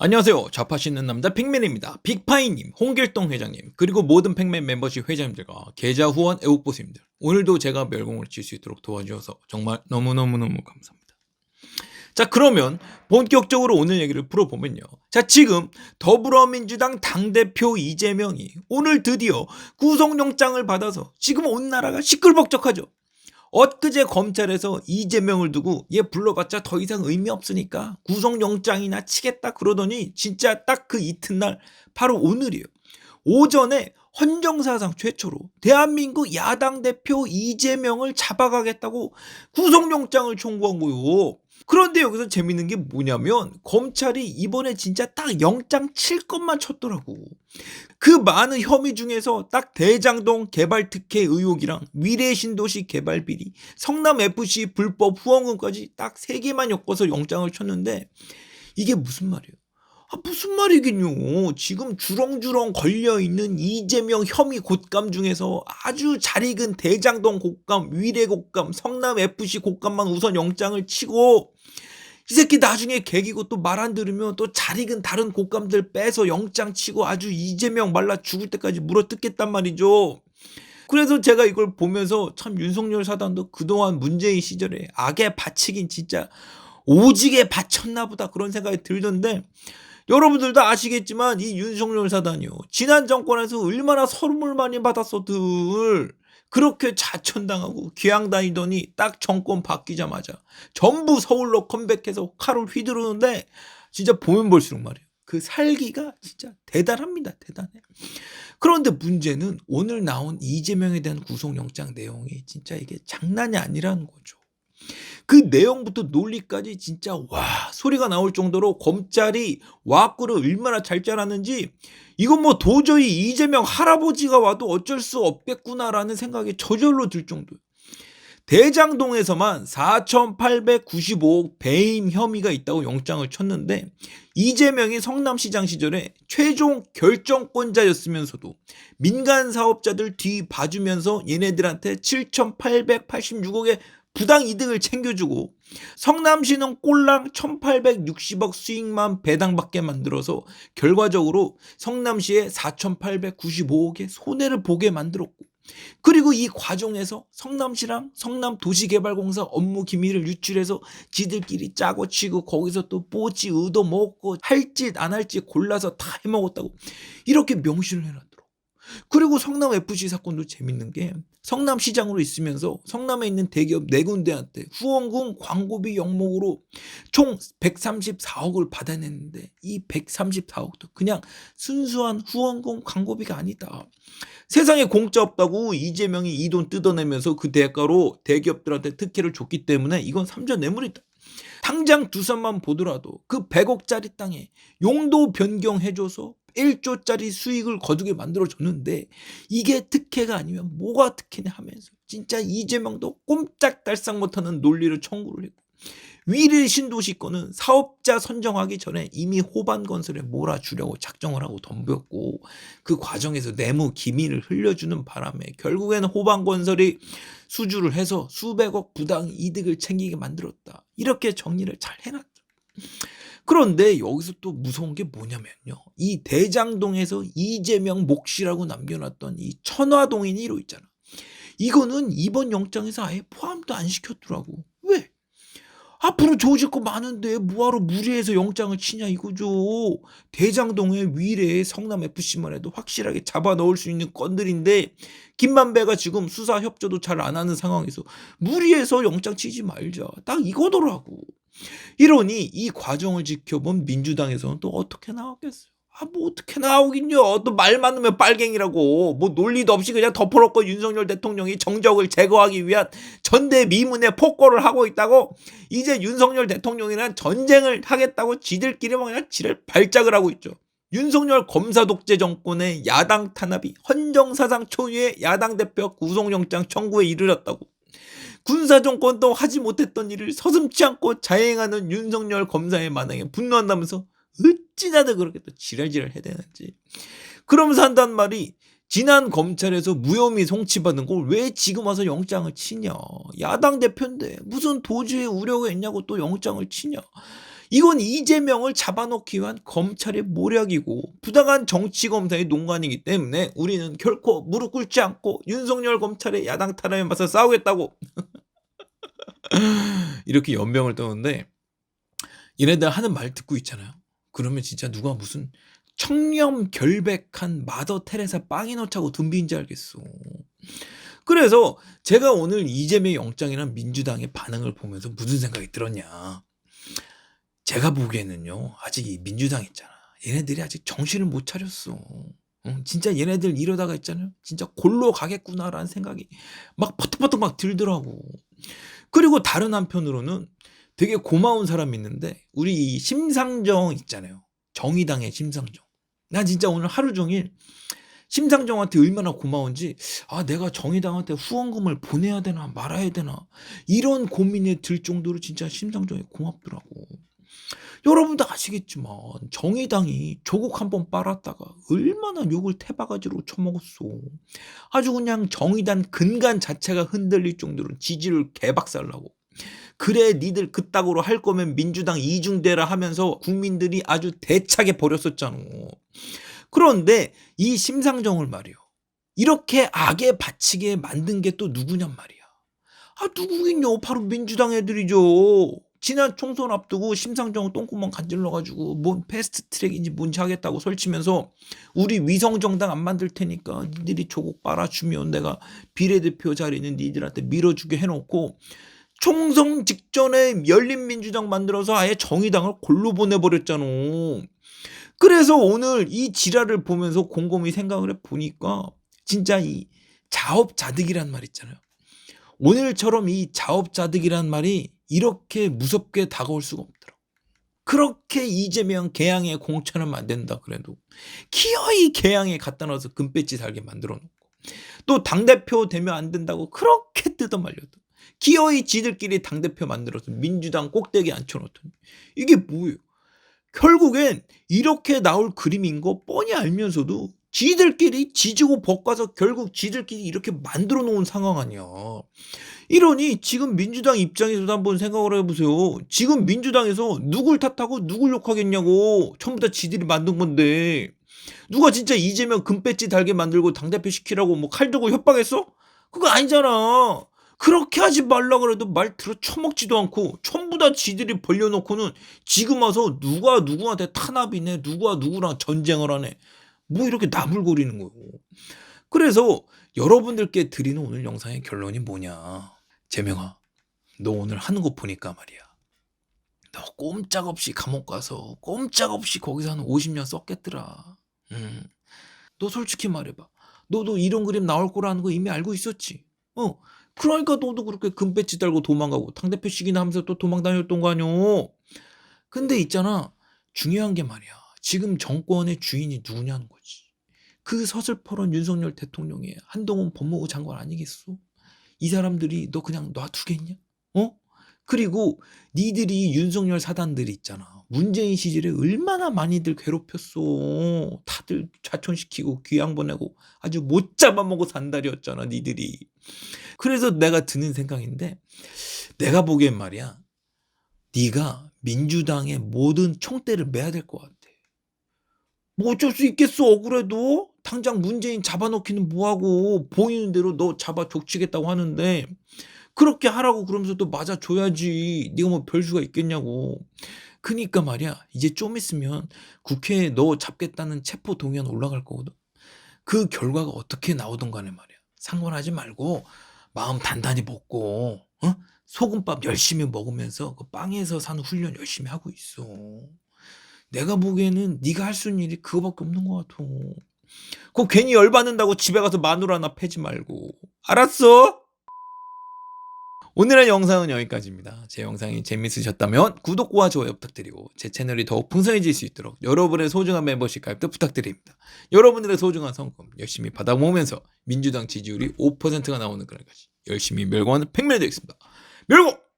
안녕하세요. 좌파시는 남자 핑맨입니다. 빅파이님, 홍길동 회장님, 그리고 모든 팩맨 멤버십 회장님들과 계좌 후원 애국보수님들. 오늘도 제가 멸공을 칠 수 있도록 도와주셔서 정말 너무너무너무 감사합니다. 자, 그러면 본격적으로 오늘 얘기를 풀어보면요. 자, 지금 더불어민주당 당대표 이재명이 오늘 드디어 구속영장을 받아서 지금 온 나라가 시끌벅적하죠. 엊그제 검찰에서 이재명을 두고 얘 불러봤자 더 이상 의미 없으니까 구속영장이나 치겠다 그러더니 진짜 딱 그 이튿날 바로 오늘이에요. 오전에 헌정사상 최초로 대한민국 야당 대표 이재명을 잡아가겠다고 구속영장을 청구한 거요. 그런데 여기서 재밌는 게 뭐냐면 검찰이 이번에 진짜 딱 영장 칠 것만 쳤더라고. 그 많은 혐의 중에서 딱 대장동 개발 특혜 의혹이랑 미래 신도시 개발 비리, 성남 FC 불법 후원금까지 딱 세 개만 엮어서 영장을 쳤는데 이게 무슨 말이에요? 아, 무슨 말이긴요. 지금 주렁주렁 걸려있는 이재명 혐의 곶감 중에서 아주 잘 익은 대장동 곶감, 위례 곶감, 성남 FC 곶감만 우선 영장을 치고 이 새끼 나중에 개기고 또 말 안 들으면 또 잘 익은 다른 곶감들 빼서 영장 치고 아주 이재명 말라 죽을 때까지 물어뜯겠단 말이죠. 그래서 제가 이걸 보면서 참 윤석열 사단도 그동안 문재인 시절에 악에 바치긴 진짜 오지게 바쳤나 보다 그런 생각이 들던데 여러분들도 아시겠지만 이 윤석열 사단이요. 지난 정권에서 얼마나 선물 많이 받았어들. 그렇게 자천당하고 귀양 다니더니 딱 정권 바뀌자마자 전부 서울로 컴백해서 칼을 휘두르는데 진짜 보면 볼수록 말이에요. 그 살기가 진짜 대단합니다. 대단해. 그런데 문제는 오늘 나온 이재명에 대한 구속영장 내용이 진짜 이게 장난이 아니라는 거죠. 그 내용부터 논리까지 진짜 와 소리가 나올 정도로 검찰이 와꾸를 얼마나 잘 짜놨는지 이건 뭐 도저히 이재명 할아버지가 와도 어쩔 수 없겠구나라는 생각이 저절로 들 정도예요. 대장동에서만 4,895억 배임 혐의가 있다고 영장을 쳤는데 이재명이 성남시장 시절에 최종 결정권자였으면서도 민간 사업자들 뒤 봐주면서 얘네들한테 7,886억의 부당 이득을 챙겨주고 성남시는 꼴랑 1860억 수익만 배당받게 만들어서 결과적으로 성남시에 4895억의 손해를 보게 만들었고 그리고 이 과정에서 성남시랑 성남도시개발공사 업무 기밀을 유출해서 지들끼리 짜고 치고 거기서 또 뽀찌 의도 먹고 할 짓 안 할 짓 골라서 다 해먹었다고 이렇게 명시를 해놨더라고. 그리고 성남 FC 사건도 재밌는 게 성남 시장으로 있으면서 성남에 있는 대기업 네 군데한테 후원금 광고비 영목으로 총 134억을 받아냈는데 이 134억도 그냥 순수한 후원금 광고비가 아니다. 세상에 공짜 없다고 이재명이 이 돈 뜯어내면서 그 대가로 대기업들한테 특혜를 줬기 때문에 이건 삼전 뇌물이다. 당장 두산만 보더라도 그 100억짜리 땅에 용도 변경해줘서 1조짜리 수익을 거두게 만들어줬는데 이게 특혜가 아니면 뭐가 특혜냐 하면서 진짜 이재명도 꼼짝달싹 못하는 논리를 청구를 했고 위례 신도시 건은 사업자 선정하기 전에 이미 호반 건설에 몰아주려고 작정을 하고 덤볐고 그 과정에서 내무 기밀을 흘려주는 바람에 결국에는 호반 건설이 수주를 해서 수백억 부당 이득을 챙기게 만들었다. 이렇게 정리를 잘 해놨죠. 그런데 여기서 또 무서운 게 뭐냐면요. 이 대장동에서 이재명 몫이라고 남겨놨던 이 천화동인 1호 있잖아. 이거는 이번 영장에서 아예 포함도 안 시켰더라고. 왜? 앞으로 좋아질 거 많은데 뭐하러 무리해서 영장을 치냐 이거죠. 대장동의 위례 성남 FC만 해도 확실하게 잡아 넣을 수 있는 건들인데 김만배가 지금 수사 협조도 잘 안 하는 상황에서 무리해서 영장 치지 말자. 딱 이거더라고. 이러니 이 과정을 지켜본 민주당에서는 또 어떻게 나왔겠어요? 아, 뭐 어떻게 나오긴요. 또 말 많으면 빨갱이라고. 뭐 논리도 없이 그냥 덮어놓고 윤석열 대통령이 정적을 제거하기 위한 전대미문의 폭거를 하고 있다고 이제 윤석열 대통령이랑 전쟁을 하겠다고 지들끼리 막 그냥 지를 발작을 하고 있죠. 윤석열 검사 독재 정권의 야당 탄압이 헌정사상 초유의 야당 대표 구속영장 청구에 이르렀다고. 군사 정권도 하지 못했던 일을 서슴지 않고 자행하는 윤석열 검사의 마당에 분노한다면서 어찌나도 그렇게 또 지랄지랄 해야 되는지. 그러면서 한단 말이 지난 검찰에서 무혐의 송치받은 걸 왜 지금 와서 영장을 치냐. 야당 대표인데 무슨 도주의 우려가 있냐고 또 영장을 치냐. 이건 이재명을 잡아놓기 위한 검찰의 모략이고 부당한 정치 검사의 농간이기 때문에 우리는 결코 무릎 꿇지 않고 윤석열 검찰의 야당 탄압에 맞서 싸우겠다고 이렇게 연병을 떠는데 얘네들 하는 말 듣고 있잖아요. 그러면 진짜 누가 무슨 청렴 결백한 마더 테레사 빵이 넣자고 둔비인지 알겠어. 그래서 제가 오늘 이재명 영장이랑 민주당의 반응을 보면서 무슨 생각이 들었냐. 제가 보기에는요, 아직 이 민주당 있잖아. 얘네들이 아직 정신을 못 차렸어. 응, 진짜 얘네들 이러다가 있잖아요. 진짜 골로 가겠구나라는 생각이 막 퍼뜩퍼뜩 막 들더라고. 그리고 다른 한편으로는 되게 고마운 사람이 있는데, 우리 이 심상정 있잖아요. 정의당의 심상정. 나 진짜 오늘 하루 종일 심상정한테 얼마나 고마운지 아 내가 정의당한테 후원금을 보내야 되나 말아야 되나 이런 고민이 들 정도로 진짜 심상정이 고맙더라고. 여러분도 아시겠지만 정의당이 조국 한 번 빨았다가 얼마나 욕을 태바가지로 쳐먹었어. 아주 그냥 정의당 근간 자체가 흔들릴 정도로 지지를 개박살나고 그래 니들 그따구로 할 거면 민주당 이중대라 하면서 국민들이 아주 대차게 버렸었잖아. 그런데 이 심상정을 말이요. 이렇게 악에 바치게 만든 게 또 누구냔 말이야. 아 누구긴요. 바로 민주당 애들이죠. 지난 총선 앞두고 심상정을 똥구멍 간질러가지고 뭔 패스트 트랙인지 뭔지 하겠다고 설치면서 우리 위성 정당 안 만들 테니까 니들이 조국 빨아주면 내가 비례대표 자리는 니들한테 밀어주게 해놓고 총선 직전에 열린민주당 만들어서 아예 정의당을 골로 보내버렸잖아. 그래서 오늘 이 지랄을 보면서 곰곰이 생각을 해보니까 진짜 이 자업자득이란 말 있잖아요. 오늘처럼 이 자업자득이란 말이 이렇게 무섭게 다가올 수가 없더라고. 그렇게 이재명 개항에 공천을 만든다 그래도 기어이 개항에 갖다 놔서 금배지 달게 만들어 놓고 또 당대표 되면 안 된다고 그렇게 뜯어말려도 기어이 지들끼리 당대표 만들어서 민주당 꼭대기 앉혀놓더니 이게 뭐예요? 결국엔 이렇게 나올 그림인 거 뻔히 알면서도 지들끼리 지지고 볶아서 결국 지들끼리 이렇게 만들어 놓은 상황 아니야. 이러니 지금 민주당 입장에서도 한번 생각을 해보세요. 지금 민주당에서 누굴 탓하고 누굴 욕하겠냐고. 전부 다 지들이 만든 건데. 누가 진짜 이재명 금배지 달게 만들고 당대표 시키라고 뭐 칼 들고 협박했어? 그거 아니잖아. 그렇게 하지 말라 그래도 말 들어 처먹지도 않고 전부 다 지들이 벌려놓고는 지금 와서 누가 누구한테 탄압이네 누가 누구랑 전쟁을 하네 뭐 이렇게 나불거리는 거고 그래서 여러분들께 드리는 오늘 영상의 결론이 뭐냐 재명아 너 오늘 하는 거 보니까 말이야 너 꼼짝없이 감옥 가서 꼼짝없이 거기서 한 50년 썼겠더라 음. 너 솔직히 말해봐 너도 이런 그림 나올 거라는 거 이미 알고 있었지 어 그러니까 너도 그렇게 금배지 달고 도망가고 당대표식이나 하면서 또 도망 다녔던 거 아니오. 근데 있잖아. 중요한 게 말이야. 지금 정권의 주인이 누구냐는 거지. 그 서슬퍼런 윤석열 대통령이 한동훈 법무부 장관 아니겠어? 이 사람들이 너 그냥 놔두겠냐? 어? 그리고 니들이 윤석열 사단들이 있잖아. 문재인 시절에 얼마나 많이들 괴롭혔어. 다들 좌천시키고 귀양 보내고 아주 못 잡아먹고 산다리였잖아, 니들이. 그래서 내가 드는 생각인데 내가 보기엔 말이야. 네가 민주당의 모든 총대를 매야 될 것 같아. 뭐 어쩔 수 있겠어 억울해도? 당장 문재인 잡아놓기는 뭐하고 보이는 대로 너 잡아 족치겠다고 하는데 그렇게 하라고 그러면서 또 맞아줘야지. 네가 뭐 별수가 있겠냐고. 그니까 말이야 이제 좀 있으면 국회에 너 잡겠다는 체포 동의안 올라갈 거거든. 그 결과가 어떻게 나오든 간에 말이야. 상관하지 말고 마음 단단히 먹고 어? 소금밥 열심히 먹으면서 그 빵에서 사는 훈련 열심히 하고 있어. 내가 보기에는 네가 할 수 있는 일이 그거밖에 없는 것 같아. 그거 괜히 열받는다고 집에 가서 마누라 하나 패지 말고. 알았어? 오늘의 영상은 여기까지입니다. 제 영상이 재밌으셨다면 구독과 좋아요 부탁드리고 제 채널이 더욱 풍성해질 수 있도록 여러분의 소중한 멤버십 가입도 부탁드립니다. 여러분들의 소중한 성금 열심히 받아 모으면서 민주당 지지율이 5%가 나오는 그날까지 열심히 멸공하는 팽매되겠습니다. 멸공!